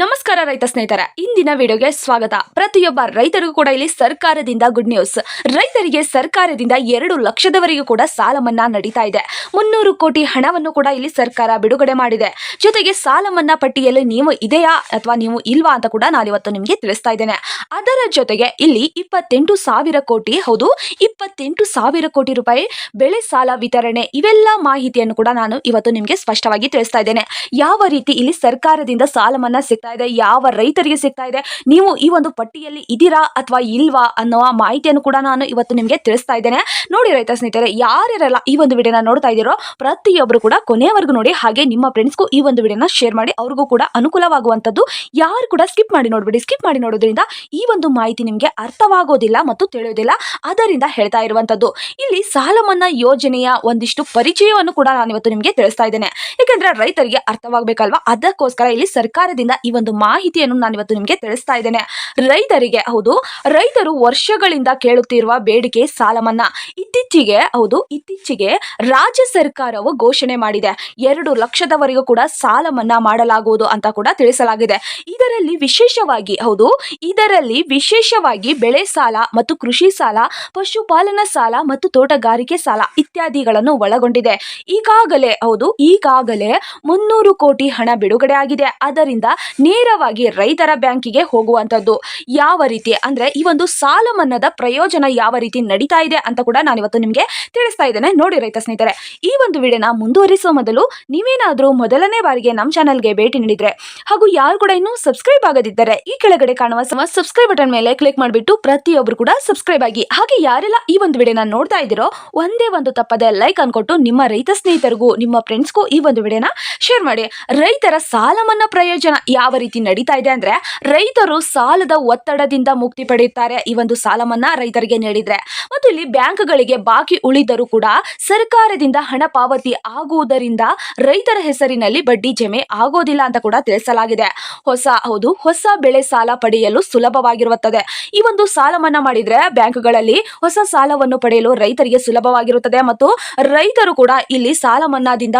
ನಮಸ್ಕಾರ ರೈತ ಸ್ನೇಹಿತರ, ಇಂದಿನ ವಿಡಿಯೋಗೆ ಸ್ವಾಗತ. ಪ್ರತಿಯೊಬ್ಬ ರೈತರಿಗೂ ಕೂಡ ಇಲ್ಲಿ ಸರ್ಕಾರದಿಂದ ಗುಡ್ ನ್ಯೂಸ್ ರೈತರಿಗೆ ಸರ್ಕಾರದಿಂದ ಎರಡು ಲಕ್ಷದವರೆಗೂ ಕೂಡ ಸಾಲ ಮನ್ನಾ ನಡೀತಾ ಇದೆ. ಮುನ್ನೂರು ಕೋಟಿ ಹಣವನ್ನು ಕೂಡ ಇಲ್ಲಿ ಸರ್ಕಾರ ಬಿಡುಗಡೆ ಮಾಡಿದೆ. ಜೊತೆಗೆ ಸಾಲ ಮನ್ನಾ ಪಟ್ಟಿಯಲ್ಲಿ ನೀವು ಇದೆಯಾ ಅಥವಾ ನೀವು ಇಲ್ವಾ ಅಂತ ಕೂಡ ನಾನಿವತ್ತು ನಿಮಗೆ ತಿಳಿಸ್ತಾ ಇದ್ದೇನೆ. ಅದರ ಜೊತೆಗೆ ಇಲ್ಲಿ ಇಪ್ಪತ್ತೆಂಟು ಸಾವಿರ ಕೋಟಿ, ಹೌದು, ಇಪ್ಪತ್ತೆಂಟು ಸಾವಿರ ಕೋಟಿ ರೂಪಾಯಿ ಬೆಳೆ ಸಾಲ ವಿತರಣೆ ಇವೆಲ್ಲ ಮಾಹಿತಿಯನ್ನು ಕೂಡ ನಾನು ಇವತ್ತು ನಿಮಗೆ ಸ್ಪಷ್ಟವಾಗಿ ತಿಳಿಸ್ತಾ ಇದ್ದೇನೆ. ಯಾವ ರೀತಿ ಇಲ್ಲಿ ಸರ್ಕಾರದಿಂದ ಸಾಲ ಮನ್ನಾ ಸಿಗ್ತಾ ಇದೆ, ಯಾವ ರೈತರಿಗೆ ಸಿಗ್ತಾ ಇದೆ, ನೀವು ಈ ಒಂದು ಪಟ್ಟಿಯಲ್ಲಿ ಇದೀರಾ ಅಥವಾ ಇಲ್ವಾ ಅನ್ನುವ ಮಾಹಿತಿಯನ್ನು ಕೂಡ ನಾನು ಇವತ್ತು ನಿಮಗೆ ತಿಳಿಸ್ತಾ ಇದ್ದೇನೆ. ನೋಡಿ ರೈತ ಸ್ನೇಹಿತರೆ, ಯಾರ್ಯಾರೆಲ್ಲ ಈ ಒಂದು ವಿಡಿಯೋನ ನೋಡ್ತಾ ಇದ್ದೀರೋ ಪ್ರತಿಯೊಬ್ಬರು ಕೂಡ ಕೊನೆಯವರೆಗೂ ನೋಡಿ, ಹಾಗೆ ನಿಮ್ಮ ಫ್ರೆಂಡ್ಸ್ಗೂ ಈ ಒಂದು ವಿಡಿಯೋನ ಶೇರ್ ಮಾಡಿ, ಅವ್ರಿಗೂ ಕೂಡ ಅನುಕೂಲವಾಗುವಂಥದ್ದು ಯಾರು ಕೂಡ ಸ್ಕಿಪ್ ಮಾಡಿ ನೋಡ್ಬಿಡಿ. ಸ್ಕಿಪ್ ಮಾಡಿ ನೋಡೋದ್ರಿಂದ ಈ ಒಂದು ಮಾಹಿತಿ ನಿಮಗೆ ಅರ್ಥವಾಗೋದಿಲ್ಲ ಮತ್ತು ತಿಳಿಯೋದಿಲ್ಲ. ಅದರಿಂದ ಹೇಳ್ತಾ ಇರುವಂಥದ್ದು, ಇಲ್ಲಿ ಸಾಲ ಮನ್ನಾ ಯೋಜನೆಯ ಒಂದಿಷ್ಟು ಪರಿಚಯವನ್ನು ಕೂಡ ನಾನು ಇವತ್ತು ನಿಮಗೆ ತಿಳಿಸ್ತಾ ಇದ್ದೇನೆ. ಯಾಕೆಂದ್ರೆ ರೈತರಿಗೆ ಅರ್ಥವಾಗಬೇಕಲ್ವಾ? ಅದಕ್ಕೋಸ್ಕರ ಇಲ್ಲಿ ಸರ್ಕಾರದಿಂದ ಈ ಒಂದು ಮಾಹಿತಿಯನ್ನು ನಾನು ಇವತ್ತು ನಿಮಗೆ ತಿಳಿಸ್ತಾ ಇದ್ದೇನೆ. ರೈತರಿಗೆ, ಹೌದು, ರೈತರು ವರ್ಷಗಳಿಂದ ಕೇಳುತ್ತಿರುವ ಬೇಡಿಕೆ ಸಾಲ ಮನ್ನಾ ಇತ್ತೀಚೆಗೆ, ಹೌದು, ಇತ್ತೀಚೆಗೆ ರಾಜ್ಯ ಸರ್ಕಾರವು ಘೋಷಣೆ ಮಾಡಿದೆ. ಎರಡು ಲಕ್ಷದವರೆಗೂ ಕೂಡ ಸಾಲ ಮನ್ನಾ ಮಾಡಲಾಗುವುದು ಅಂತ ಕೂಡ ತಿಳಿಸಲಾಗಿದೆ. ಇದರಲ್ಲಿ ವಿಶೇಷವಾಗಿ, ಹೌದು, ಇದರಲ್ಲಿ ವಿಶೇಷವಾಗಿ ಬೆಳೆ ಸಾಲ ಮತ್ತು ಕೃಷಿ ಸಾಲ, ಪಶುಪಾಲನಾ ಸಾಲ ಮತ್ತು ತೋಟಗಾರಿಕೆ ಸಾಲ ಇತ್ಯಾದಿಗಳನ್ನು ಒಳಗೊಂಡಿದೆ. ಈಗಾಗಲೇ, ಹೌದು, ಈಗಾಗಲೇ ಮುನ್ನೂರು ಕೋಟಿ ಹಣ ಬಿಡುಗಡೆ ಆಗಿದೆ. ಅದರಿಂದ ನೇರವಾಗಿ ರೈತರ ಬ್ಯಾಂಕಿಗೆ ಹೋಗುವಂಥದ್ದು ಯಾವ ರೀತಿ? ಅಂದರೆ ಈ ಒಂದು ಸಾಲ ಮನ್ನಾದ ಪ್ರಯೋಜನ ಯಾವ ರೀತಿ ನಡೀತಾ ಇದೆ ಅಂತ ಕೂಡ ನಾನು ಇವತ್ತು ನಿಮಗೆ ತಿಳಿಸ್ತಾ ಇದ್ದೇನೆ. ನೋಡಿ ರೈತ ಸ್ನೇಹಿತರೆ, ಈ ಒಂದು ವಿಡಿಯೋನ ಮುಂದುವರಿಸುವ ಮೊದಲು ನೀವೇನಾದರೂ ಮೊದಲನೇ ಬಾರಿಗೆ ನಮ್ಮ ಚಾನಲ್ಗೆ ಭೇಟಿ ನೀಡಿದರೆ ಹಾಗೂ ಯಾರು ಕೂಡ ಇನ್ನೂ ಸಬ್ಸ್ಕ್ರೈಬ್ ಆಗದಿದ್ದರೆ ಈ ಕೆಳಗಡೆ ಕಾಣುವ ಸಮ ಸಬ್ಸ್ಕ್ರೈಬ್ ಬಟನ್ ಮೇಲೆ ಕ್ಲಿಕ್ ಮಾಡಿಬಿಟ್ಟು ಪ್ರತಿಯೊಬ್ಬರು ಕೂಡ ಸಬ್ಸ್ಕ್ರೈಬ್ ಆಗಿ. ಹಾಗೆ ಯಾರೆಲ್ಲ ಈ ಒಂದು ವಿಡಿಯೋನ ನೋಡ್ತಾ ಇದ್ದೀರೋ ಒಂದೇ ಒಂದು ತಪ್ಪದೆ ಲೈಕ್ ಅನ್ಕೊಟ್ಟು ನಿಮ್ಮ ರೈತ ಸ್ನೇಹಿತರಿಗೂ, ನಿಮ್ಮ ಫ್ರೆಂಡ್ಸ್ಗೂ ಈ ಒಂದು ವಿಡಿಯೋನ ಶೇರ್ ಮಾಡಿ. ರೈತರ ಸಾಲ ಮನ್ನಾ ಪ್ರಯೋಜನ ಯಾವ ರೀತಿ ನಡೀತಾ ಇದೆ ಅಂದ್ರೆ ರೈತರು ಸಾಲದ ಒತ್ತಡದಿಂದ ಮುಕ್ತಿ ಪಡೆಯುತ್ತಾರೆ ಈ ಒಂದು ಸಾಲ ರೈತರಿಗೆ ನೀಡಿದ್ರೆ. ಮತ್ತು ಇಲ್ಲಿ ಬ್ಯಾಂಕ್ಗಳಿಗೆ ಬಾಕಿ ಉಳಿದರೂ ಕೂಡ ಸರ್ಕಾರದಿಂದ ಹಣ ಪಾವತಿ ಆಗುವುದರಿಂದ ರೈತರ ಹೆಸರಿನಲ್ಲಿ ಬಡ್ಡಿ ಜಮೆ ಆಗೋದಿಲ್ಲ ಅಂತ ಕೂಡ ತಿಳಿಸಲಾಗಿದೆ. ಹೊಸ, ಹೌದು, ಹೊಸ ಬೆಳೆ ಸಾಲ ಪಡೆಯಲು ಸುಲಭವಾಗಿರುತ್ತದೆ. ಈ ಒಂದು ಸಾಲ ಮನ್ನಾ ಮಾಡಿದ್ರೆ ಬ್ಯಾಂಕ್ಗಳಲ್ಲಿ ಹೊಸ ಸಾಲವನ್ನು ಪಡೆಯಲು ರೈತರಿಗೆ ಸುಲಭವಾಗಿರುತ್ತದೆ ಮತ್ತು ರೈತರು ಕೂಡ ಇಲ್ಲಿ ಸಾಲ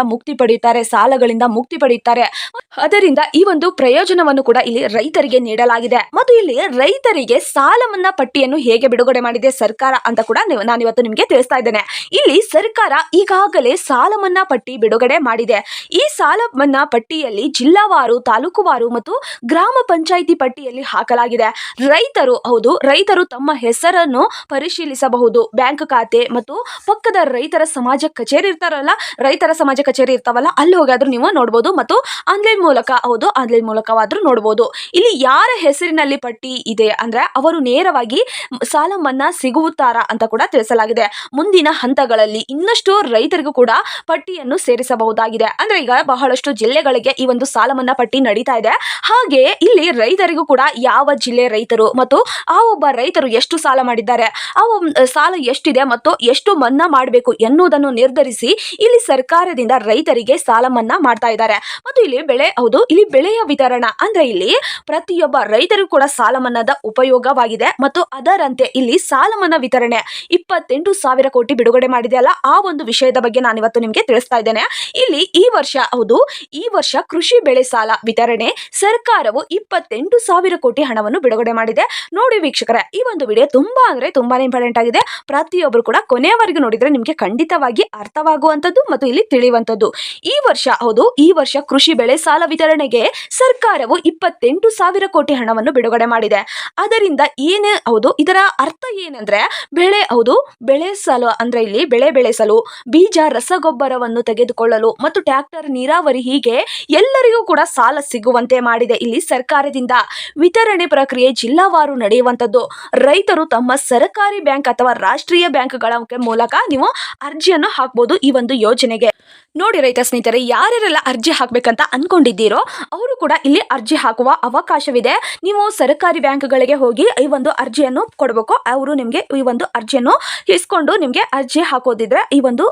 ಮುಕ್ತಿ ಪಡೆಯುತ್ತಾರೆ, ಸಾಲಗಳಿಂದ ಮುಕ್ತಿ ಪಡೆಯುತ್ತಾರೆ. ಅದರಿಂದ ಈ ಒಂದು ಪ್ರಯೋಜನವನ್ನು ಕೂಡ ಇಲ್ಲಿ ರೈತರಿಗೆ ನೀಡಲಾಗಿದೆ. ಮತ್ತು ಇಲ್ಲಿ ರೈತರಿಗೆ ಸಾಲ ಮನ್ನಾ ಪಟ್ಟಿಯನ್ನು ಹೇಗೆ ಬಿಡುಗಡೆ ಮಾಡಿದೆ ಸರ್ಕಾರ ಅಂತ ಕೂಡ ನೀವು- ನಾನಿವತ್ತು ನಿಮಗೆ ತಿಳಿಸ್ತಾ ಇದ್ದೇನೆ. ಇಲ್ಲಿ ಸರ್ಕಾರ ಈಗಾಗಲೇ ಸಾಲ ಮನ್ನಾ ಪಟ್ಟಿ ಬಿಡುಗಡೆ ಮಾಡಿದೆ. ಈ ಸಾಲ ಮನ್ನಾ ಪಟ್ಟಿಯಲ್ಲಿ ಜಿಲ್ಲಾವಾರು, ತಾಲೂಕುವಾರು ಮತ್ತು ಗ್ರಾಮ ಪಂಚಾಯಿತಿ ಪಟ್ಟಿಯಲ್ಲಿ ಹಾಕಲಾಗಿದೆ. ರೈತರು ಹೌದು, ರೈತರು ತಮ್ಮ ಹೆಸರನ್ನು ಪರಿಶೀಲಿಸಬಹುದು. ಬ್ಯಾಂಕ್ ಖಾತೆ ಮತ್ತು ಪಕ್ಕದ ರೈತರ ಸಮಾಜ ಕಚೇರಿ ಇರ್ತಾರಲ್ಲ, ರೈತರ ಸಮಾಜ ಕಚೇರಿ ಇರ್ತಾವಲ್ಲ, ಅಲ್ಲಿ ಹೋಗಾದ್ರೂ ನೀವು ನೋಡಬಹುದು ಮತ್ತು ಆನ್ಲೈನ್ ಮೂಲಕ ಹೌದು, ಆನ್ಲೈನ್ ಮೂಲಕವಾದ್ರೂ ನೋಡಬಹುದು ಇಲ್ಲಿ ಯಾರ ಹೆಸರಿನಲ್ಲಿ ಪಟ್ಟಿ ಇದೆ ಅಂದ್ರೆ ಅವರು ನೇರವಾಗಿ ಸಾಲ ಮನ್ನಾ ಸಿಗುತ್ತಾರಾ ಅಂತ ಕೂಡ ತಿಳಿಸಲಾಗಿದೆ. ಮುಂದಿನ ಹಂತಗಳಲ್ಲಿ ಇನ್ನಷ್ಟು ರೈತರಿಗೂ ಕೂಡ ಪಟ್ಟಿಯನ್ನು ಸೇರಿಸಬಹುದಾಗಿದೆ. ಅಂದ್ರೆ ಈಗ ಬಹಳಷ್ಟು ಜಿಲ್ಲೆಗಳಿಗೆ ಈ ಒಂದು ಸಾಲ ಮನ್ನಾ ಪಟ್ಟಿ ನಡೀತಾ ಇದೆ. ಹಾಗೆ ಇಲ್ಲಿ ರೈತರಿಗೂ ಕೂಡ ಯಾವ ಜಿಲ್ಲೆ ರೈತರು ಮತ್ತು ಆ ಒಬ್ಬ ರೈತರು ಎಷ್ಟು ಸಾಲ ಮಾಡಿದ್ದಾರೆ, ಆ ಸಾಲ ಎಷ್ಟಿದೆ ಮತ್ತು ಎಷ್ಟು ಮನ್ನಾ ಮಾಡಬೇಕು ಎನ್ನುವುದನ್ನು ನಿರ್ಧರಿಸಿ ಇಲ್ಲಿ ಸರ್ಕಾರದಿಂದ ರೈತರಿಗೆ ಸಾಲ ಮನ್ನಾ ಮಾಡ್ತಾ ಇದ್ದಾರೆ. ಮತ್ತು ಇಲ್ಲಿ ಬೆಳೆ ಹೌದು, ಇಲ್ಲಿ ಬೆಳೆಯ ವಿತರಣಾ ಅಂದ್ರೆ ಇಲ್ಲಿ ಪ್ರತಿಯೊಬ್ಬ ರೈತರಿಗೂ ಕೂಡ ಸಾಲ ಮನ್ನಾದ ಉಪಯೋಗವಾಗಿದೆ ಮತ್ತು ಅದರಂತೆ ಇಲ್ಲಿ ಸಾಲ ಮನ್ನಾ ವಿತರಣೆ ಇಪ್ಪತ್ತೆಂಟು ಸಾವಿರ ಕೋಟಿ ಬಿಡುಗಡೆ ಮಾಡಿದೆ ಅಲ್ಲ? ಆ ಒಂದು ವಿಷಯದ ಬಗ್ಗೆ ನಾನು ಇವತ್ತು ನಿಮಗೆ ತಿಳಿಸ್ತಾ ಇದ್ದೇನೆ. ಇಲ್ಲಿ ಈ ವರ್ಷ ಹೌದು, ಈ ವರ್ಷ ಕೃಷಿ ಬೆಳೆ ಸಾಲ ವಿತರಣೆ ಸರ್ಕಾರವು ಇಪ್ಪತ್ತೆಂಟು ಸಾವಿರ ಕೋಟಿ ಹಣವನ್ನು ಬಿಡುಗಡೆ ಮಾಡಿದೆ. ನೋಡಿ ವೀಕ್ಷಕರೇ, ಈ ಒಂದು ವಿಡಿಯೋ ತುಂಬಾ ಅಂದ್ರೆ ತುಂಬಾನೇ ಇಂಪಾರ್ಟೆಂಟ್ ಆಗಿದೆ. ಪ್ರತಿಯೊಬ್ಬರು ಕೂಡ ಕೊನೆಯವರೆಗೂ ನೋಡಿದ್ರೆ ನಿಮಗೆ ಖಂಡಿತವಾಗಿ ಅರ್ಥವಾಗುವಂತದ್ದು ಮತ್ತು ಇಲ್ಲಿ ತಿಳಿಯುವಂತದ್ದು ಈ ವರ್ಷ ಹೌದು, ಈ ವರ್ಷ ಕೃಷಿ ಬೆಳೆ ಸಾಲ ವಿತರಣೆಗೆ ಸರ್ಕಾರವು ಇಪ್ಪತ್ತೆಂಟು ಸಾವಿರ ಕೋಟಿ ಹಣವನ್ನು ಬಿಡುಗಡೆ ಮಾಡಿದೆ. ಅದರಿಂದ ಏನೇ ಹೌದು, ಇದರ ಅರ್ಥ ಏನಂದ್ರೆ ಬೆಳೆ ಹೌದು ಬೆಳೆಸಲು ಅಂದ್ರೆ ಇಲ್ಲಿ ಬೆಳೆ ಬೆಳೆಸಲು, ಬೀಜ, ರಸಗೊಬ್ಬರವನ್ನು ತೆಗೆದುಕೊಳ್ಳಲು ಮತ್ತು ಟ್ರ್ಯಾಕ್ಟರ್, ನೀರಾವರಿ ಹೀಗೆ ಎಲ್ಲರಿಗೂ ಕೂಡ ಸಾಲ ಸಿಗುವಂತೆ ಮಾಡಿದೆ ಇಲ್ಲಿ ಸರ್ಕಾರದಿಂದ. ವಿತರಣೆ ಪ್ರಕ್ರಿಯೆ ಜಿಲ್ಲಾವಾರು ನಡೆಯುವಂಥದ್ದು. ರೈತರು ತಮ್ಮ ಸರ್ಕಾರಿ ಬ್ಯಾಂಕ್ ಅಥವಾ ರಾಷ್ಟ್ರೀಯ ಬ್ಯಾಂಕ್ಗಳ ಮೂಲಕ ನೀವು ಅರ್ಜಿಯನ್ನು ಹಾಕ್ಬೋದು ಈ ಒಂದು ಯೋಜನೆಗೆ. ನೋಡಿ ರೈತ ಸ್ನೇಹಿತರೆ, ಯಾರ್ಯಾರೆಲ್ಲ ಅರ್ಜಿ ಹಾಕ್ಬೇಕಂತ ಅನ್ಕೊಂಡಿದ್ದೀರೋ, ಅವರು ಕೂಡ ಇಲ್ಲಿ ಅರ್ಜಿ ಹಾಕುವ ಅವಕಾಶವಿದೆ. ನೀವು ಸರ್ಕಾರಿ ಬ್ಯಾಂಕ್ಗಳಿಗೆ ಹೋಗಿ ಈ ಒಂದು ಅರ್ಜಿಯನ್ನು ಕೊಡಬೇಕು. ಅವರು ನಿಮಗೆ ಈ ಒಂದು ಅರ್ಜಿಯನ್ನು ಇಸ್ಕೊಂಡು ನಿಮಗೆ ಅರ್ಜಿ ಹಾಕೋದಿದ್ರೆ ಈ ಒಂದು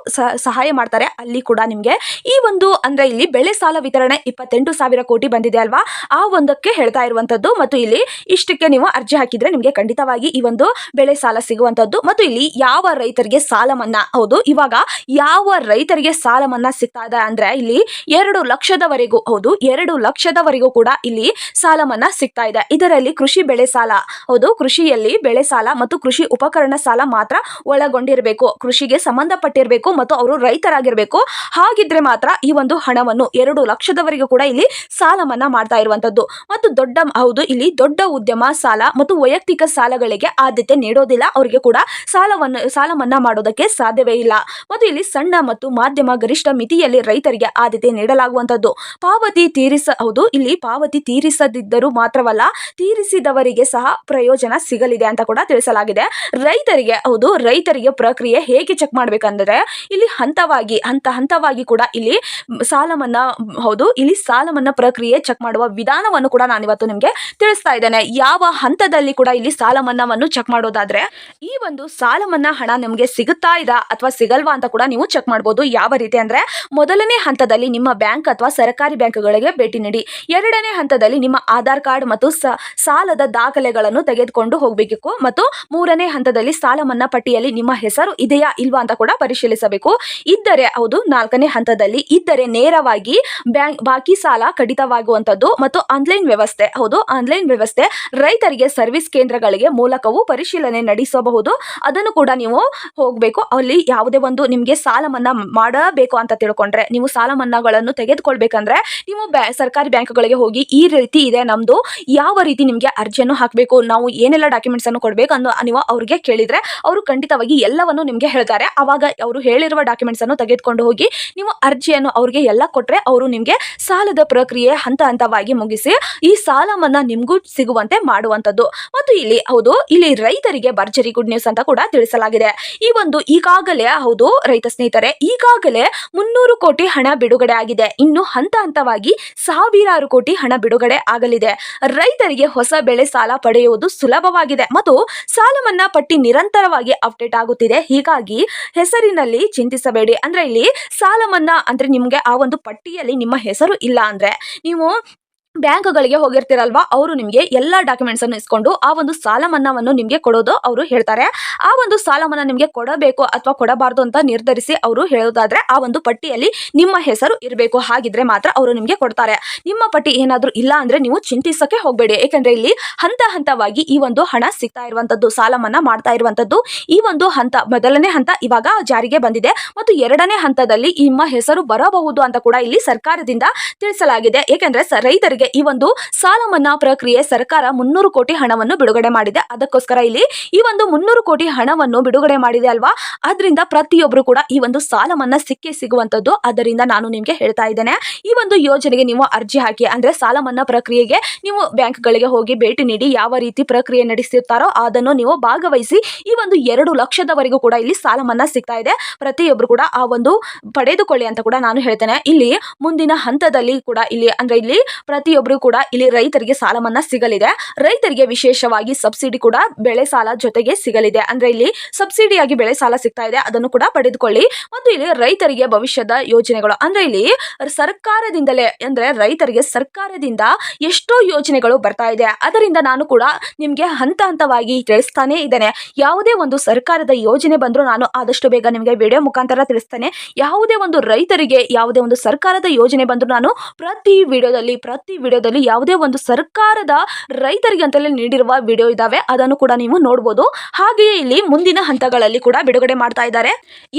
ಸಹಾಯ ಮಾಡ್ತಾರೆ. ಅಲ್ಲಿ ಕೂಡ ನಿಮಗೆ ಈ ಒಂದು ಅಂದ್ರೆ ಇಲ್ಲಿ ಬೆಳೆ ಸಾಲ ವಿತರಣೆ ಇಪ್ಪತ್ತೆಂಟು ಸಾವಿರ ಕೋಟಿ ಬಂದಿದೆ ಅಲ್ವಾ? ಆ ಒಂದಕ್ಕೆ ಹೇಳ್ತಾ ಇರುವಂತದ್ದು ಮತ್ತು ಇಲ್ಲಿ ಇಷ್ಟಕ್ಕೆ ನೀವು ಅರ್ಜಿ ಹಾಕಿದ್ರೆ ನಿಮಗೆ ಖಂಡಿತವಾಗಿ ಈ ಒಂದು ಬೆಳೆ ಸಾಲ ಸಿಗುವಂಥದ್ದು. ಮತ್ತು ಇಲ್ಲಿ ಯಾವ ರೈತರಿಗೆ ಸಾಲ ಮನ್ನಾ ಹೌದು, ಇವಾಗ ಯಾವ ರೈತರಿಗೆ ಸಾಲ ಮನ್ನಾ ಸಿಗ್ತಾ ಇದೆ ಅಂದ್ರೆ ಇಲ್ಲಿ ಎರಡು ಲಕ್ಷದವರೆಗೂ, ಹೌದು, ಎರಡು ಲಕ್ಷದವರೆಗೂ ಕೂಡ ಇಲ್ಲಿ ಸಾಲ ಮನ್ನಾ ಸಿಗ್ತಾ ಇದೆ. ಇದರಲ್ಲಿ ಕೃಷಿ ಬೆಳೆ ಸಾಲ, ಹೌದು, ಕೃಷಿಯಲ್ಲಿ ಬೆಳೆ ಸಾಲ ಮತ್ತು ಕೃಷಿ ಉಪಕರಣ ಸಾಲ ಮಾತ್ರ ಒಳಗೊಂಡಿರಬೇಕು. ಕೃಷಿಗೆ ಸಂಬಂಧಪಟ್ಟಿರಬೇಕು ಮತ್ತು ಅವರು ರೈತರಾಗಿರಬೇಕು. ಹಾಗಿದ್ರೆ ಮಾತ್ರ ಈ ಒಂದು ಹಣವನ್ನು ಎರಡು ಲಕ್ಷದವರೆಗೂ ಕೂಡ ಇಲ್ಲಿ ಸಾಲ ಮನ್ನಾ ಮಾಡ್ತಾ ಇರುವಂತದ್ದು. ಮತ್ತು ದೊಡ್ಡ, ಹೌದು, ಇಲ್ಲಿ ದೊಡ್ಡ ಉದ್ಯಮ ಸಾಲ ಮತ್ತು ವೈಯಕ್ತಿಕ ಸಾಲಗಳಿಗೆ ಆದ್ಯತೆ ನೀಡೋದಿಲ್ಲ. ಅವರಿಗೆ ಕೂಡ ಸಾಲವನ್ನು ಸಾಲ ಮನ್ನಾ ಮಾಡೋದಕ್ಕೆ ಸಾಧ್ಯವೇ ಇಲ್ಲ. ಮತ್ತು ಇಲ್ಲಿ ಸಣ್ಣ ಮತ್ತು ಮಾಧ್ಯಮ ಗರಿಷ್ಠ ಮಿತಿಯಲ್ಲಿ ರೈತರಿಗೆ ಆದ್ಯತೆ ನೀಡಲಾಗುವಂತದ್ದು. ಪಾವತಿ ತೀರಿಸ, ಹೌದು, ಇಲ್ಲಿ ಪಾವತಿ ತೀರಿಸದಿದ್ದರೂ ಮಾತ್ರವಲ್ಲ, ತೀರಿಸಿದವರಿಗೆ ಸಹ ಪ್ರಯೋಜನ ಸಿಗಲಿದೆ ಅಂತ ಕೂಡ ತಿಳಿಸಲಾಗಿದೆ. ರೈತರಿಗೆ, ಹೌದು, ರೈತರಿಗೆ ಪ್ರಕ್ರಿಯೆ ಹೇಗೆ ಚೆಕ್ ಮಾಡಬೇಕಂದ್ರೆ, ಇಲ್ಲಿ ಹಂತವಾಗಿ, ಹಂತ ಹಂತವಾಗಿ ಕೂಡ ಇಲ್ಲಿ ಸಾಲ ಹೌದು, ಇಲ್ಲಿ ಸಾಲ ಪ್ರಕ್ರಿಯೆ ಚೆಕ್ ಮಾಡುವ ವಿಧಾನವನ್ನು ಕೂಡ ನಾನು ಇವತ್ತು ನಿಮಗೆ ತಿಳಿಸ್ತಾ ಇದ್ದೇನೆ. ಯಾವ ಹಂತದಲ್ಲಿ ಕೂಡ ಇಲ್ಲಿ ಸಾಲ ಮನ್ನಾವನ್ನು ಚೆಕ್ ಮಾಡೋದಾದ್ರೆ, ಈ ಒಂದು ಸಾಲ ಮನ್ನಾ ಹಣ ನಿಮಗೆ ಸಿಗುತ್ತಾ ಇದಾ ಅಥವಾ ಸಿಗಲ್ವಾ ಅಂತ ಕೂಡ ನೀವು ಚೆಕ್ ಮಾಡಬಹುದು ಯಾವ ರೀತಿ ಅಂದ್ರೆ, ಮೊದಲನೇ ಹಂತದಲ್ಲಿ ನಿಮ್ಮ ಬ್ಯಾಂಕ್ ಅಥವಾ ಸರ್ಕಾರಿ ಬ್ಯಾಂಕ್ಗಳಿಗೆ ಭೇಟಿ ನೀಡಿ. ಎರಡನೇ ಹಂತದಲ್ಲಿ ನಿಮ್ಮ ಆಧಾರ್ ಕಾರ್ಡ್ ಮತ್ತು ಸಾಲದ ದಾಖಲೆಗಳನ್ನು ತೆಗೆದುಕೊಂಡು ಹೋಗಬೇಕು ಮತ್ತು ಮೂರನೇ ಹಂತದಲ್ಲಿ ಸಾಲ ಮನ್ನಾ ಪಟ್ಟಿಯಲ್ಲಿ ನಿಮ್ಮ ಹೆಸರು ಇದೆಯಾ ಇಲ್ವಾ ಅಂತ ಕೂಡ ಪರಿಶೀಲಿಸಬೇಕು. ಇದ್ದರೆ ಹೌದು, ನಾಲ್ಕನೇ ಹಂತದಲ್ಲಿ ಇದ್ದರೆ ನೇರವಾಗಿ ಬ್ಯಾಂಕ್, ಬಾಕಿ ಸಾಲ ಕಡಿತವಾಗುವಂತದ್ದು ಮತ್ತು ಆನ್ಲೈನ್ ವ್ಯವಸ್ಥೆ, ಹೌದು, ಆನ್ಲೈನ್ ವ್ಯವಸ್ಥೆ ರೈತರಿಗೆ ಸರ್ವಿಸ್ ಕೇಂದ್ರಗಳಿಗೆ ಮೂಲಕವೂ ಪರಿಶೀಲನೆ ನಡೆಸಬಹುದು. ಅದನ್ನು ಕೂಡ ನೀವು ಹೋಗಬೇಕು. ಅಲ್ಲಿ ಯಾವುದೇ ಒಂದು ನಿಮಗೆ ಸಾಲ ಮನ್ನಾ ಮಾಡಬೇಕು ಅಂತ ತಿಳ್ಕೊಂಡ್ರೆ, ನೀವು ಸಾಲ ಮನ್ನಾಗಳನ್ನು ತೆಗೆದುಕೊಳ್ಬೇಕಂದ್ರೆ, ನೀವು ಸರ್ಕಾರಿ ಬ್ಯಾಂಕ್ಗಳಿಗೆ ಹೋಗಿ ಈ ರೀತಿ ಇದೆ ನಮ್ದು, ಯಾವ ರೀತಿ ನಿಮಗೆ ಅರ್ಜಿಯನ್ನು ಹಾಕಬೇಕು, ನಾವು ಏನೆಲ್ಲ ಡಾಕ್ಯುಮೆಂಟ್ಸ್ ಅನ್ನು ಕೊಡಬೇಕು ಅನ್ನೋ ನೀವು ಅವ್ರಿಗೆ ಕೇಳಿದ್ರೆ ಅವರು ಖಂಡಿತವಾಗಿ ಎಲ್ಲವನ್ನು ನಿಮಗೆ ಹೇಳ್ತಾರೆ. ಅವಾಗ ಅವರು ಹೇಳಿರುವ ಡಾಕ್ಯುಮೆಂಟ್ಸ್ ಅನ್ನು ತೆಗೆದುಕೊಂಡು ಹೋಗಿ ನೀವು ಅರ್ಜಿಯನ್ನು ಅವ್ರಿಗೆ ಎಲ್ಲ ಕೊಟ್ಟರೆ ಅವರು ನಿಮಗೆ ಸಾಲದ ಪ್ರಕ್ರಿಯೆ ಹಂತ ಹಂತವಾಗಿ ಮುಗಿಸಿ ಈ ಸಾಲ ಮನ್ನಾ ನಿಮಗೂ ಸಿಗುವಂತೆ ಮಾಡುವಂತದ್ದು ಮತ್ತು ಇಲ್ಲಿ ಹೌದು, ಇಲ್ಲಿ ರೈತರಿಗೆ ಭರ್ಜರಿ ಗುಡ್ ನ್ಯೂಸ್ ಅಂತ ಕೂಡ ತಿಳಿಸಲಾಗಿದೆ. ಈ ಒಂದು ಈಗಾಗಲೇ ಹೌದು ರೈತ ಸ್ನೇಹಿತರೆ, ಈಗಾಗಲೇ ಮುನ್ನೂರು ಕೋಟಿ ಹಣ ಬಿಡುಗಡೆ ಆಗಿದೆ. ಇನ್ನು ಹಂತ ಹಂತವಾಗಿ ಸಾವಿರಾರು ಕೋಟಿ ಹಣ ಬಿಡುಗಡೆ ಆಗಲಿದೆ. ರೈತರಿಗೆ ಹೊಸ ಬೆಳೆ ಸಾಲ ಪಡೆಯುವುದು ಸುಲಭವಾಗಿದೆ ಮತ್ತು ಸಾಲ ಮನ್ನಾ ಪಟ್ಟಿ ನಿರಂತರವಾಗಿ ಅಪ್ಡೇಟ್ ಆಗುತ್ತಿದೆ. ಹೀಗಾಗಿ ಹೆಸರಿನಲ್ಲಿ ಚಿಂತಿಸಬೇಡಿ. ಅಂದ್ರೆ ಇಲ್ಲಿ ಸಾಲ ಮನ್ನಾ ಅಂದ್ರೆ ನಿಮ್ಗೆ ಆ ಒಂದು ಪಟ್ಟಿಯಲ್ಲಿ ನಿಮ್ಮ ಹೆಸರು ಇಲ್ಲ ಅಂದ್ರೆ ನೀವು ಬ್ಯಾಂಕ್ಗಳಿಗೆ ಹೋಗಿರ್ತೀರಲ್ವಾ, ಅವರು ನಿಮಗೆ ಎಲ್ಲ ಡಾಕ್ಯುಮೆಂಟ್ಸ್ ಅನ್ನು ಇಸ್ಕೊಂಡು ಆ ಒಂದು ಸಾಲ ಮನ್ನಾವನ್ನು ನಿಮಗೆ ಕೊಡೋದು ಅವರು ಹೇಳ್ತಾರೆ. ಆ ಒಂದು ಸಾಲ ಮನ್ನಾ ನಿಮಗೆ ಕೊಡಬೇಕು ಅಥವಾ ಕೊಡಬಾರ್ದು ಅಂತ ನಿರ್ಧರಿಸಿ ಅವರು ಹೇಳೋದಾದ್ರೆ ಆ ಒಂದು ಪಟ್ಟಿಯಲ್ಲಿ ನಿಮ್ಮ ಹೆಸರು ಇರಬೇಕು, ಹಾಗಿದ್ರೆ ಮಾತ್ರ ಅವರು ನಿಮಗೆ ಕೊಡ್ತಾರೆ. ನಿಮ್ಮ ಪಟ್ಟಿ ಏನಾದರೂ ಇಲ್ಲ ಅಂದ್ರೆ ನೀವು ಚಿಂತಿಸಕ್ಕೆ ಹೋಗಬೇಡಿ. ಏಕೆಂದ್ರೆ ಇಲ್ಲಿ ಹಂತ ಹಂತವಾಗಿ ಈ ಒಂದು ಹಣ ಸಿಗ್ತಾ ಇರುವಂತದ್ದು ಸಾಲ ಮನ್ನಾ ಮಾಡ್ತಾ ಇರುವಂತದ್ದು ಈ ಒಂದು ಹಂತ, ಮೊದಲನೇ ಹಂತ ಇವಾಗ ಜಾರಿಗೆ ಬಂದಿದೆ. ಮತ್ತು ಎರಡನೇ ಹಂತದಲ್ಲಿ ನಿಮ್ಮ ಹೆಸರು ಬರಬಹುದು ಅಂತ ಕೂಡ ಇಲ್ಲಿ ಸರ್ಕಾರದಿಂದ ತಿಳಿಸಲಾಗಿದೆ. ಏಕೆಂದ್ರೆ ಸ- ಈ ಒಂದು ಸಾಲ ಮನ್ನಾ ಪ್ರಕ್ರಿಯೆ ಸರ್ಕಾರ ಮುನ್ನೂರು ಕೋಟಿ ಹಣವನ್ನು ಬಿಡುಗಡೆ ಮಾಡಿದೆ. ಅದಕ್ಕೋಸ್ಕರ ಇಲ್ಲಿ ಈ ಒಂದು ಮುನ್ನೂರು ಕೋಟಿ ಹಣವನ್ನು ಬಿಡುಗಡೆ ಮಾಡಿದೆ ಅಲ್ವಾ? ಅದರಿಂದ ಪ್ರತಿಯೊಬ್ಬರು ಕೂಡ ಈ ಒಂದು ಸಾಲ ಮನ್ನಾ ಸಿಕ್ಕೇ ಸಿಗುವಂತದ್ದು. ಅದರಿಂದ ನಾನು ನಿಮಗೆ ಹೇಳ್ತಾ ಇದ್ದೇನೆ, ಈ ಒಂದು ಯೋಜನೆಗೆ ನೀವು ಅರ್ಜಿ ಹಾಕಿ, ಅಂದ್ರೆ ಸಾಲ ಮನ್ನಾ ಪ್ರಕ್ರಿಯೆಗೆ ನೀವು ಬ್ಯಾಂಕ್ಗಳಿಗೆ ಹೋಗಿ ಭೇಟಿ ನೀಡಿ ಯಾವ ರೀತಿ ಪ್ರಕ್ರಿಯೆ ನಡೆಸುತ್ತಾರೋ ಅದನ್ನು ನೀವು ಭಾಗವಹಿಸಿ ಈ ಒಂದು ಎರಡು ಲಕ್ಷದವರೆಗೂ ಕೂಡ ಇಲ್ಲಿ ಸಾಲ ಮನ್ನಾ ಸಿಗ್ತಾ ಇದೆ. ಪ್ರತಿಯೊಬ್ಬರು ಕೂಡ ಆ ಒಂದು ಪಡೆದುಕೊಳ್ಳಿ ಅಂತ ಕೂಡ ನಾನು ಹೇಳ್ತೇನೆ. ಇಲ್ಲಿ ಮುಂದಿನ ಹಂತದಲ್ಲಿ ಕೂಡ ಇಲ್ಲಿ, ಅಂದ್ರೆ ಇಲ್ಲಿ ಪ್ರತಿಯೊಬ್ಬರು ಕೂಡ ಇಲ್ಲಿ ರೈತರಿಗೆ ಸಾಲ ಸಿಗಲಿದೆ. ರೈತರಿಗೆ ವಿಶೇಷವಾಗಿ ಸಬ್ಸಿಡಿ ಕೂಡ ಬೆಳೆ ಸಾಲ ಜೊತೆಗೆ ಸಿಗಲಿದೆ. ಅಂದ್ರೆ ಇಲ್ಲಿ ಸಬ್ಸಿಡಿಯಾಗಿ ಬೆಳೆ ಸಾಲ ಸಿಗ್ತಾ ಇದೆ, ಅದನ್ನು ಕೂಡ ಪಡೆದುಕೊಳ್ಳಿ. ಮತ್ತು ಇಲ್ಲಿ ರೈತರಿಗೆ ಭವಿಷ್ಯದ ಯೋಜನೆಗಳು, ಅಂದ್ರೆ ಇಲ್ಲಿ ಸರ್ಕಾರದಿಂದಲೇ, ಅಂದ್ರೆ ರೈತರಿಗೆ ಸರ್ಕಾರದಿಂದ ಎಷ್ಟೋ ಯೋಜನೆಗಳು ಬರ್ತಾ ಇದೆ. ಅದರಿಂದ ನಾನು ಕೂಡ ನಿಮಗೆ ಹಂತ ಹಂತವಾಗಿ ತಿಳಿಸ್ತಾನೆ ಇದ್ದೇನೆ. ಯಾವುದೇ ಒಂದು ಸರ್ಕಾರದ ಯೋಜನೆ ಬಂದರೂ ನಾನು ಆದಷ್ಟು ಬೇಗ ನಿಮಗೆ ವಿಡಿಯೋ ಮುಖಾಂತರ ತಿಳಿಸ್ತೇನೆ. ಯಾವುದೇ ಒಂದು ರೈತರಿಗೆ ಯಾವುದೇ ಒಂದು ಸರ್ಕಾರದ ಯೋಜನೆ ಬಂದರೂ ನಾನು ಪ್ರತಿ ವಿಡಿಯೋದಲ್ಲಿ, ಪ್ರತಿ ವಿಡಿಯೋದಲ್ಲಿ ಯಾವುದೇ ಒಂದು ಸರ್ಕಾರದ ರೈತರಿಗೆ ಅಂತಲೇ ನೀಡಿರುವ ವಿಡಿಯೋ ಇದಾವೆ. ಅದನ್ನು ಕೂಡ ನೀವು ನೋಡಬಹುದು ಹಾಗೆಯೇ ಇಲ್ಲಿ ಮುಂದಿನ ಹಂತಗಳಲ್ಲಿ ಕೂಡ ಬಿಡುಗಡೆ ಮಾಡ್ತಾ ಇದ್ದಾರೆ.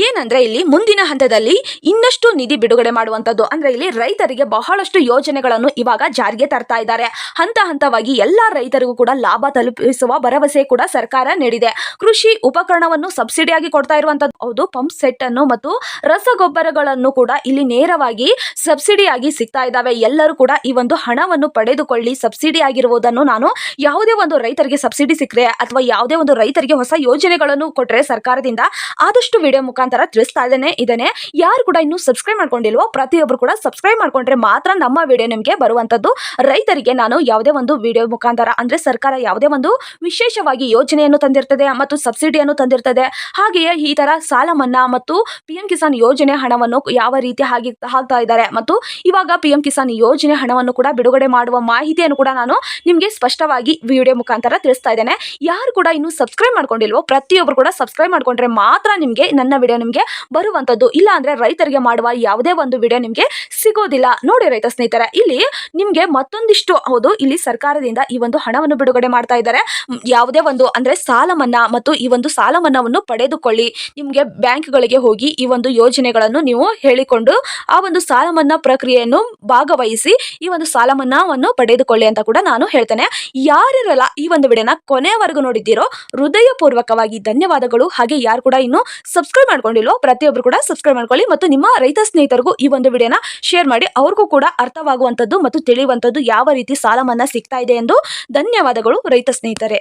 ಏನಂದ್ರೆ ಇಲ್ಲಿ ಮುಂದಿನ ಹಂತದಲ್ಲಿ ಇನ್ನಷ್ಟು ನಿಧಿ ಬಿಡುಗಡೆ ಮಾಡುವಂತದ್ದು ಅಂದ್ರೆ ಇಲ್ಲಿ ರೈತರಿಗೆ ಬಹಳಷ್ಟು ಯೋಜನೆಗಳನ್ನು ಇವಾಗ ಜಾರಿಗೆ ತರ್ತಾ ಇದ್ದಾರೆ. ಹಂತ ಹಂತವಾಗಿ ಎಲ್ಲಾ ರೈತರಿಗೂ ಕೂಡ ಲಾಭ ತಲುಪಿಸುವ ಭರವಸೆ ಕೂಡ ಸರ್ಕಾರ ನೀಡಿದೆ. ಕೃಷಿ ಉಪಕರಣವನ್ನು ಸಬ್ಸಿಡಿಯಾಗಿ ಕೊಡ್ತಾ ಇರುವಂತದ್ದು ಹೌದು, ಪಂಪ್ ಸೆಟ್ ಅನ್ನು ಮತ್ತು ರಸಗೊಬ್ಬರಗಳನ್ನು ಕೂಡ ಇಲ್ಲಿ ನೇರವಾಗಿ ಸಬ್ಸಿಡಿಯಾಗಿ ಸಿಗ್ತಾ ಇದ್ದಾವೆ. ಎಲ್ಲರೂ ಕೂಡ ಈ ಒಂದು ಹಣವನ್ನು ಪಡೆದುಕೊಳ್ಳಿ, ಸಬ್ಸಿಡಿ ಆಗಿರುವುದನ್ನು ನಾನು ಯಾವುದೇ ಒಂದು ರೈತರಿಗೆ ಸಬ್ಸಿಡಿ ಸಿಕ್ಕರೆ ಅಥವಾ ಯಾವುದೇ ಒಂದು ರೈತರಿಗೆ ಹೊಸ ಯೋಜನೆಗಳನ್ನು ಕೊಟ್ಟರೆ ಸರ್ಕಾರದಿಂದ ಆದಷ್ಟು ವಿಡಿಯೋ ಮುಖಾಂತರ ತಿಳಿಸ್ತಾ ಇದ್ದೇನೆ ಇದನ್ನೇ ಯಾರು ಕೂಡ ಇನ್ನೂ ಸಬ್ಸ್ಕ್ರೈಬ್ ಮಾಡ್ಕೊಂಡಿಲ್ವೋ ಪ್ರತಿಯೊಬ್ಬರು ಕೂಡ ಸಬ್ಸ್ಕ್ರೈಬ್ ಮಾಡ್ಕೊಂಡ್ರೆ ಮಾತ್ರ ನಮ್ಮ ವಿಡಿಯೋ ನಿಮಗೆ ಬರುವಂಥದ್ದು. ರೈತರಿಗೆ ನಾನು ಯಾವುದೇ ಒಂದು ವಿಡಿಯೋ ಮುಖಾಂತರ, ಅಂದ್ರೆ ಸರ್ಕಾರ ಯಾವುದೇ ಒಂದು ವಿಶೇಷವಾಗಿ ಯೋಜನೆಯನ್ನು ತಂದಿರ್ತದೆ ಮತ್ತು ಸಬ್ಸಿಡಿಯನ್ನು ತಂದಿರ್ತದೆ, ಹಾಗೆಯೇ ಈ ತರ ಸಾಲ ಮನ್ನಾ ಮತ್ತು ಪಿ ಎಂ ಕಿಸಾನ್ ಯೋಜನೆ ಹಣವನ್ನು ಯಾವ ರೀತಿ ಹಾಗೆ ಹಾಕ್ತಾ ಇದ್ದಾರೆ ಮತ್ತು ಇವಾಗ ಪಿ ಎಂ ಕಿಸಾನ್ ಯೋಜನೆ ಹಣವನ್ನು ಕೂಡ ಬಿಡುಗಡೆ ಮಾಡುವ ಮಾಹಿತಿಯನ್ನು ಕೂಡ ನಾನು ನಿಮಗೆ ಸ್ಪಷ್ಟವಾಗಿ ವಿಡಿಯೋ ಮುಖಾಂತರ ತಿಳಿಸ್ತಾ ಇದ್ದೇನೆ. ಯಾರು ಕೂಡ ಇನ್ನು ಸಬ್ಸ್ಕ್ರೈಬ್ ಮಾಡ್ಕೊಂಡಿಲ್ವೋ ಪ್ರತಿಯೊಬ್ಬರು ಕೂಡ ಸಬ್ಸ್ಕ್ರೈಬ್ ಮಾಡ್ಕೊಂಡ್ರೆ ಮಾತ್ರ ನಿಮಗೆ ನನ್ನ ವಿಡಿಯೋ ನಿಮಗೆ ಬರುವಂಥದ್ದು ಇಲ್ಲ ಅಂದರೆ ರೈತರಿಗೆ ಮಾಡುವ ಯಾವುದೇ ಒಂದು ವಿಡಿಯೋ ನಿಮಗೆ ಸಿಗೋದಿಲ್ಲ. ನೋಡಿ ರೈತ ಸ್ನೇಹಿತರೆ, ಇಲ್ಲಿ ನಿಮಗೆ ಮತ್ತೊಂದಿಷ್ಟು, ಹೌದು, ಇಲ್ಲಿ ಸರ್ಕಾರದಿಂದ ಈ ಒಂದು ಹಣವನ್ನು ಬಿಡುಗಡೆ ಮಾಡ್ತಾ ಇದ್ದಾರೆ. ಯಾವುದೇ ಒಂದು ಅಂದರೆ ಸಾಲ ಮನ್ನಾ ಮತ್ತು ಈ ಒಂದು ಸಾಲ ಮನ್ನಾವನ್ನು ಪಡೆದುಕೊಳ್ಳಿ. ನಿಮಗೆ ಬ್ಯಾಂಕ್ಗಳಿಗೆ ಹೋಗಿ ಈ ಒಂದು ಯೋಜನೆಗಳನ್ನು ನೀವು ಹೇಳಿಕೊಂಡು ಆ ಒಂದು ಸಾಲ ಮನ್ನಾ ಪ್ರಕ್ರಿಯೆಯನ್ನು ಭಾಗವಹಿಸಿ ಈ ಒಂದು ಸಾಲ ಮನ್ನಾವನ್ನು ಪಡೆದುಕೊಳ್ಳಿ ಅಂತ ಕೂಡ ನಾನು ಹೇಳ್ತೇನೆ. ಯಾರಿರಲ್ಲ ಈ ಒಂದು ವಿಡಿಯೋನ ಕೊನೆಯವರೆಗೂ ನೋಡಿದ್ದೀರೋ ಹೃದಯಪೂರ್ವಕವಾಗಿ ಧನ್ಯವಾದಗಳು. ಹಾಗೆ ಯಾರು ಕೂಡ ಇನ್ನು ಸಬ್ಸ್ಕ್ರೈಬ್ ಮಾಡ್ಕೊಂಡಿಲ್ವೋ ಪ್ರತಿಯೊಬ್ಬರು ಕೂಡ ಸಬ್ಸ್ಕ್ರೈಬ್ ಮಾಡ್ಕೊಳ್ಳಿ ಮತ್ತು ನಿಮ್ಮ ರೈತ ಸ್ನೇಹಿತರಿಗೂ ಈ ಒಂದು ವಿಡಿಯೋನ ಶೇರ್ ಮಾಡಿ ಅವ್ರಿಗೂ ಕೂಡ ಅರ್ಥವಾಗುವಂಥದ್ದು ಮತ್ತು ತಿಳಿಯುವಂಥದ್ದು ಯಾವ ರೀತಿ ಸಾಲ ಮನ್ನಾ ಸಿಗ್ತಾ ಇದೆ ಎಂದು ಧನ್ಯವಾದಗಳು ರೈತ ಸ್ನೇಹಿತರೆ.